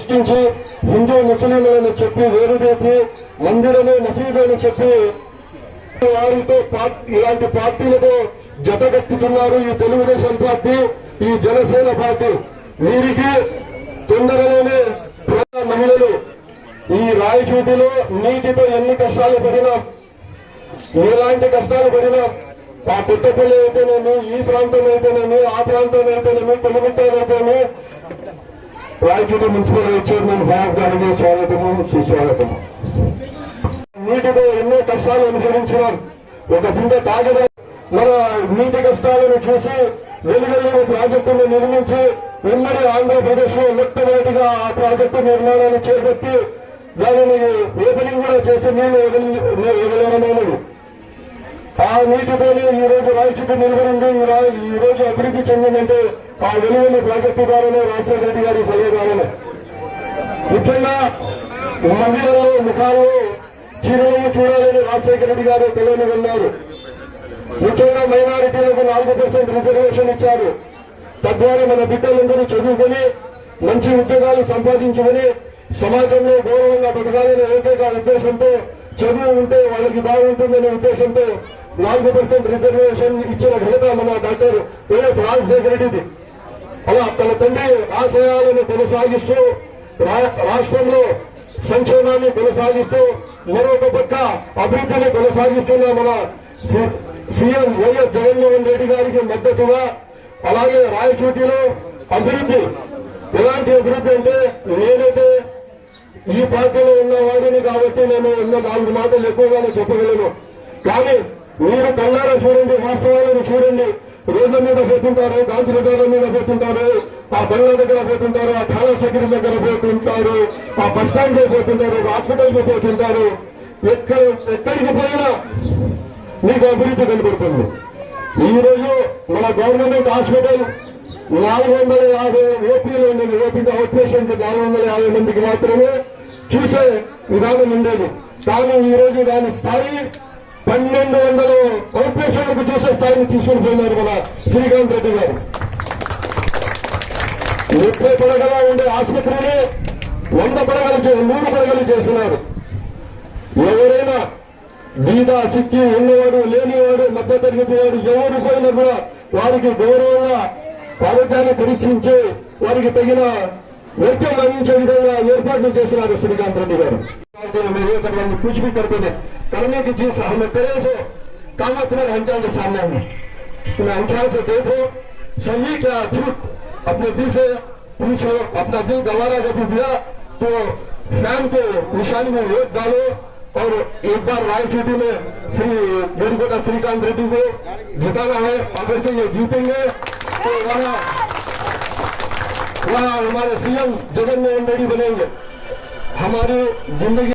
సృష్టించి హిందూ ముస్లింలను చెప్పి వేరు చేసి మందిరము మసీదు చెప్పి వారితో ఇలాంటి పార్టీలతో జతగట్టుతున్నారు ఈ తెలుగుదేశం పార్టీ ఈ జనసేన పార్టీ. వీరికి తొందరలోనే మహిళలు ఈ రాయచూటిలో నీటితో ఎన్ని కష్టాలు పడినా ఎలాంటి కష్టాలు పడినా ఆ పుట్టపల్లి అయితేనేమి ఈ ప్రాంతం అయితేనేమి ఆ ప్రాంతం అయితేనేమి తెలుగుతాం రాయచూరు మున్సిపల్ చైర్మన్ ఫయాజ్ గారికి స్వాగతము సుస్వాగతము. నీటితో ఎన్నో కష్టాలు అనుభవించినాం ఒక బిందె తాగడం మన నీటి కష్టాలను చూసి వెలుగల్లిన ప్రాజెక్టును నిర్మించి ఉమ్మడి ఆంధ్రప్రదేశ్లో మొట్టమొదటిగా ఆ ప్రాజెక్టు నిర్మాణాన్ని చేపట్టి దానిని ఓపెనింగ్ కూడా చేసి నీళ్ళు వదలమైనది ఆ నీటితోనే ఈ రోజు రాయచూటి నిలబడింది. ఈ రోజు అభివృద్ధి చెందిందంటే ఆ వెలుగుని ప్రాజెక్టు ద్వారానే రాజశేఖర రెడ్డి గారి సలహా ముఖ్యంగా మహిళల్లో ముఖాల్లో చీరలను చూడాలని రాజశేఖర రెడ్డి గారు తెలియని ఉన్నారు ముఖ్యంగా మైనారిటీలకు నాలుగు పర్సెంట్ రిజర్వేషన్ ఇచ్చారు. తద్వారా మన బిడ్డలందరూ చదువుకొని మంచి ఉద్యోగాలు సంపాదించుకొని సమాజంలో గౌరవంగా బతకాలనే ఏకైక ఉద్దేశంతో చదువు ఉంటే వాళ్ళకి బాగుంటుందనే ఉద్దేశంతో నాలుగు పర్సెంట్ రిజర్వేషన్ ఇచ్చిన ఘనత మన డాక్టర్ వైఎస్ రాజశేఖర రెడ్డిది. అలా తన తండ్రి ఆశయాలను కొనసాగిస్తూ రా- రాష్ట్రంలో సంక్షేమాన్ని కొనసాగిస్తూ మరొక పక్క అభివృద్ధిని కొనసాగిస్తున్న మన సి- సీఎం వైఎస్ జగన్మోహన్ రెడ్డి గారికి మద్దతుగా అలాగే రాయచూటిలో అభివృద్ధి. ఎలాంటి అభివృద్ధి అంటే నేనైతే ఈ పార్టీలో ఉన్న వాడిని కాబట్టి నేను ఎన్నో నాలుగు మాటలు ఎక్కువగానే చెప్పగలను. కానీ మీరు కళ్ళారా చూడండి వాస్తవాలను చూడండి. రోడ్ల మీద పోతుంటారు గాంధీ నగర్ల మీద పోతుంటారు ఆ బంగ్లా దగ్గర పోతుంటారు ఆ ఠాణా సెక్రటరీ దగ్గర పోతుంటారు ఆ బస్ స్టాండ్కి పోతుంటారు హాస్పిటల్కి పోతుంటారు. ఎక్కడ ఎక్కడికి పోయినా మీకు అభివృద్ధి కనబడుతుంది. ఈ రోజు మన గవర్నమెంట్ హాస్పిటల్ నాలుగు వందల యాభై ఓపీలు ఉండేది ఓపీ అవుట్ పేషెంట్ నాలుగు వందల యాభై మందికి మాత్రమే చూసే విధానం ఉండేది. కానీ ఈ రోజు దాని స్థాయి పన్నెండు వందల కార్పొరేషన్లకు చూసే స్థాయిని తీసుకుని పోయినారు మన శ్రీకాంత్ రెడ్డి గారు. ముప్పై పడగల ఉండే ఆసుపత్రిని వంద పడగలు నూరు పడగలు చేస్తున్నారు ఎవరైనా బీద సిక్కి ఉన్నవాడు లేనివాడు మధ్య తరగతి వాడు ఎవరు పోయినా కూడా వారికి గౌరవంగా ఆరోగ్యాన్ని పరీక్షించి వారికి తగిన వైద్యం అందించే విధంగా ఏర్పాట్లు చేసినారు శ్రీకాంత్ రెడ్డి గారు कुछ भी करते थे करने की चीज हमें करे सो काम तुम्हारे अंजाम के सामने है तुम्हें अंजाम से देखो सही क्या झूठ अपने दिल से पूछो अपना दिल गवारा कभी दिया तो फैन को निशानी में वोट डालो और एक बार रायचूटी में श्री बेरीकोटा श्रीकांत रेड्डी को जिताना है अगर से ये जीतेंगे तो वहाँ हमारे सीएम जगन मोहन रेड्डी बनेंगे। हमारी ज़िंदगी